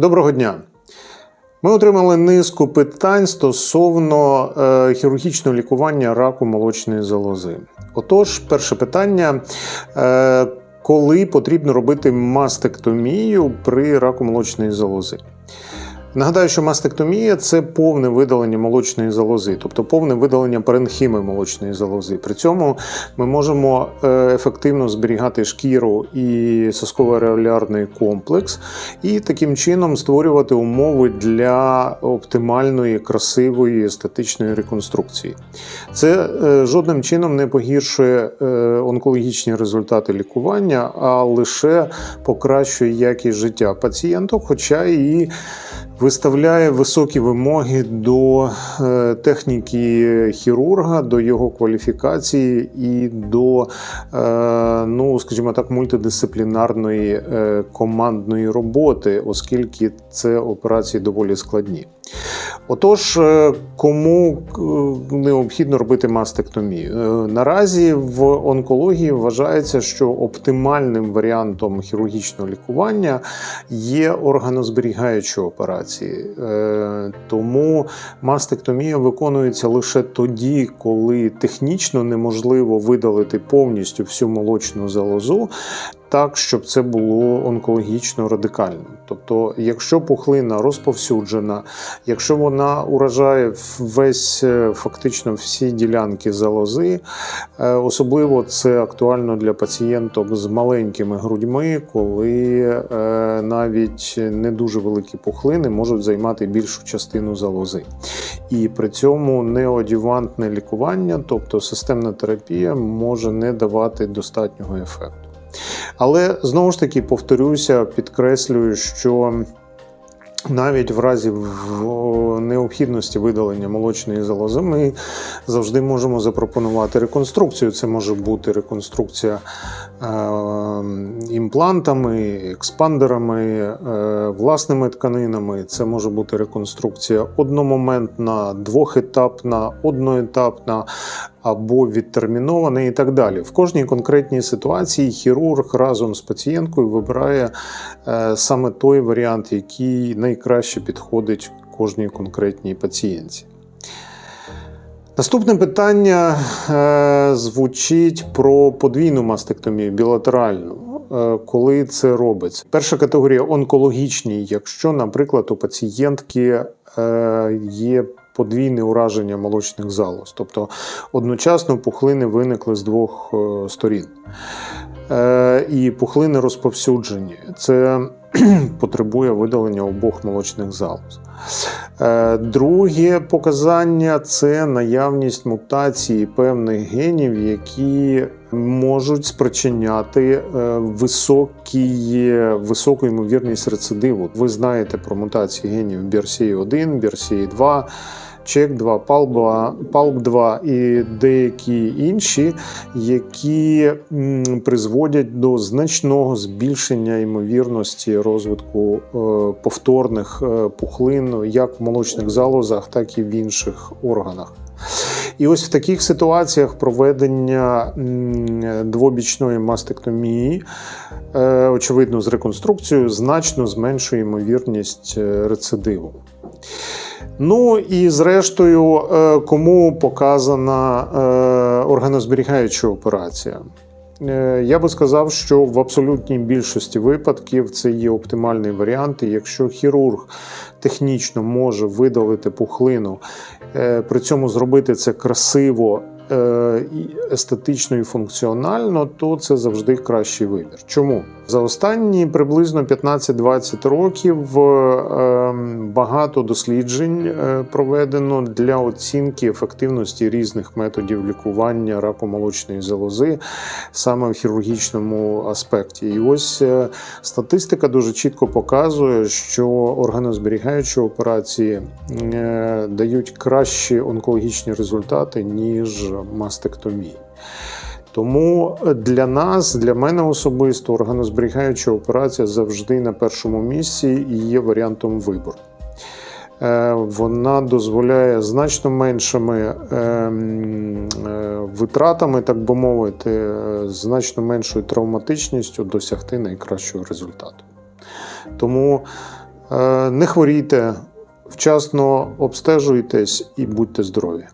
Доброго дня. Ми отримали низку питань стосовно е, хірургічного лікування раку молочної залози. Отож, перше питання: е, коли потрібно робити мастектомію при раку молочної залози? Нагадаю, що мастектомія це повне видалення молочної залози, тобто повне видалення паренхіми молочної залози. При цьому ми можемо е, ефективно зберігати шкіру і сосково-ареолярний комплекс, і таким чином створювати умови для оптимальної, красивої естетичної реконструкції. Це е, жодним чином не погіршує е, онкологічні результати лікування, а лише покращує якість життя пацієнток, хоча і виставляє високі вимоги до е, техніки хірурга, до його кваліфікації і до, е, ну скажімо так, мультидисциплінарної е, командної роботи, оскільки це операції доволі складні. Отож, е, кому е, необхідно робити мастектомію? Е, Наразі в онкології вважається, що оптимальним варіантом хірургічного лікування є органозберігаючі операції. Тому мастектомія виконується лише тоді, коли технічно неможливо видалити повністю всю молочну залозу. Так, щоб це було онкологічно радикально. Тобто, якщо пухлина розповсюджена, якщо вона уражає весь е, фактично всі ділянки залози, е, особливо це актуально для пацієнток з маленькими грудьми, коли е, навіть не дуже великі пухлини можуть займати більшу частину залози. І при цьому неодювантне лікування, тобто системна терапія, може не давати достатнього ефекту. Але знову ж таки повторюся, підкреслюю, що навіть в разі необхідності видалення молочної залози ми завжди можемо запропонувати реконструкцію. Це може бути реконструкця е, імплантами, експандерами, е, власними тканинами. Це може бути реконструкція одномоментна, двохетапна, одноетапна або відтермінована і так далі. В кожній конкретній ситуації хірург разом з пацієнткою вибирає е, саме той варіант, який найкраще підходить кожній конкретній пацієнтці. Наступне питання е, звучить про подвійну мастектомію, білатеральну. Е, Коли це робиться? Перша категорія онкологічні, якщо, наприклад, у пацієнтки є подвійне ураження молочних залоз, тобто одночасно пухлини виникли з двох е, сторін. Е, І пухлини розповсюджені. Це потребує видалення обох молочних залоз. Е, Друге показання це наявність мутації певних генів, які можуть спричиняти е, високі, високу ймовірність рецидиву. Ви знаєте про мутації генів BRCA1, BRCA2, CHEK2, PALB2, PALB2 і деякі інші, які призводять до значного збільшення ймовірності розвитку е, повторних е, пухлин як в молочних залозах, так і в інших органах. І ось в таких ситуаціях проведення двобічної мастектомії, е, очевидно, з реконструкцією, значно зменшує ймовірність рецидиву. Ну і зрештою, е, кому показана е, органозберігаюча операція? Е, Я би сказав, що в абсолютній більшості випадків це є оптимальний варіант. І якщо хірург технічно може видалити пухлину, при цьому зробити це красиво. Е, Естетично і функціонально, то це завжди кращий вибір. Чому за останні приблизно 15-20 років е, багато досліджень е, проведено для оцінки ефективності різних методів лікування раку молочної залози саме в хірургічному аспекті. І ось статистика дуже чітко показує, що органозберігаючі операції дають кращі онкологічні результати, ніж мастектомії. Тому для нас, для мене особисто, органозберігаюча операція завжди на першому місці і є варіантом вибору. Е, Вона дозволяє значно меншими ем, е, витратами, так би мовити, е, значно меншою травматичністю досягти найкращого результату. Тому Е, Не хворійте, вчасно обстежуйтесь і будьте здорові.